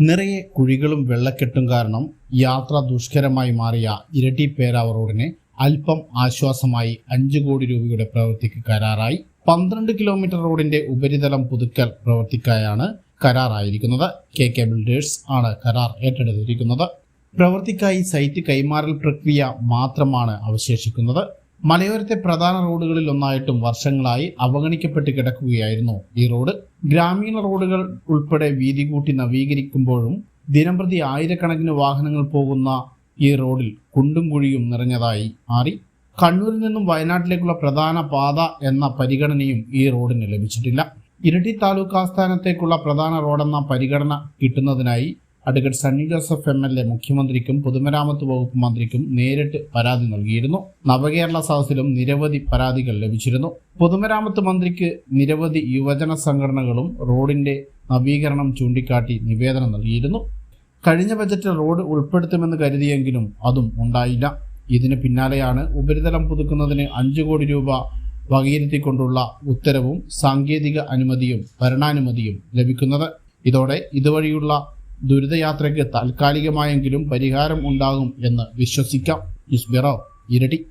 നിറയെ കുഴികളും വെള്ളക്കെട്ടും കാരണം യാത്ര ദുഷ്കരമായി മാറിയ ഇരട്ടി പേരാവ റോഡിന് അല്പം ആശ്വാസമായി അഞ്ചു കോടി രൂപയുടെ പ്രവൃത്തിക്ക് കരാറായി. പന്ത്രണ്ട് കിലോമീറ്റർ റോഡിന്റെ ഉപരിതലം പുതുക്കൽ പ്രവർത്തിക്കായാണ് കരാറായിരിക്കുന്നത്. കെ കെ ബിൽഡേഴ്സ് ആണ് കരാർ ഏറ്റെടുത്തിരിക്കുന്നത്. പ്രവൃത്തിക്കായി സൈറ്റ് കൈമാറൽ പ്രക്രിയ മാത്രമാണ് അവശേഷിക്കുന്നത്. മലയോരത്തെ പ്രധാന റോഡുകളിൽ ഒന്നായിട്ടും വർഷങ്ങളായി അവഗണിക്കപ്പെട്ട് കിടക്കുകയായിരുന്നു. ഈ റോഡ് ഗ്രാമീണ റോഡുകൾ ഉൾപ്പെടെ വീതി കൂട്ടി നവീകരിക്കുമ്പോഴും ദിനംപ്രതി ആയിരക്കണക്കിന് വാഹനങ്ങൾ പോകുന്ന ഈ റോഡിൽ കുണ്ടും കുഴിയും നിറഞ്ഞതായി മാറി. കണ്ണൂരിൽ നിന്നും വയനാട്ടിലേക്കുള്ള പ്രധാന പാത എന്ന പരിഗണനയും ഈ റോഡിന് ലഭിച്ചിട്ടില്ല. ഇരട്ടി താലൂക്ക് ആസ്ഥാനത്തേക്കുള്ള പ്രധാന റോഡെന്ന പരിഗണന കിട്ടുന്നതിനായി advocate Sunny Joseph M L A മുഖ്യമന്ത്രിക്കും പൊതുമരാമത്ത് വകുപ്പ് മന്ത്രിക്കും നേരിട്ട് പരാതി നൽകിയിരുന്നു. നവകേരള സദസ്സിലും നിരവധി പരാതികൾ ലഭിച്ചിരുന്നു. പൊതുമരാമത്ത് മന്ത്രിക്ക് നിരവധി യുവജന സംഘടനകളും റോഡിന്റെ നവീകരണം ചൂണ്ടിക്കാട്ടി നിവേദനം നൽകിയിരുന്നു. കഴിഞ്ഞ ബജറ്റിൽ റോഡ് ഉൾപ്പെടുത്തുമെന്ന് കരുതിയെങ്കിലും അതും ഉണ്ടായില്ല. ഇതിന് പിന്നാലെയാണ് ഉപരിതലം പുതുക്കുന്നതിന് അഞ്ചു കോടി രൂപ വകയിരുത്തിക്കൊണ്ടുള്ള ഉത്തരവും സാങ്കേതിക അനുമതിയും ഭരണാനുമതിയും ലഭിക്കുന്നത്. ഇതോടെ ഇതുവഴിയുള്ള ദുരിതയാത്രയ്ക്ക് താൽക്കാലികമായെങ്കിലും പരിഹാരം ഉണ്ടാകും എന്ന് വിശ്വസിക്കാം. ന്യൂസ് ബ്യൂറോ ഇരട്ടി.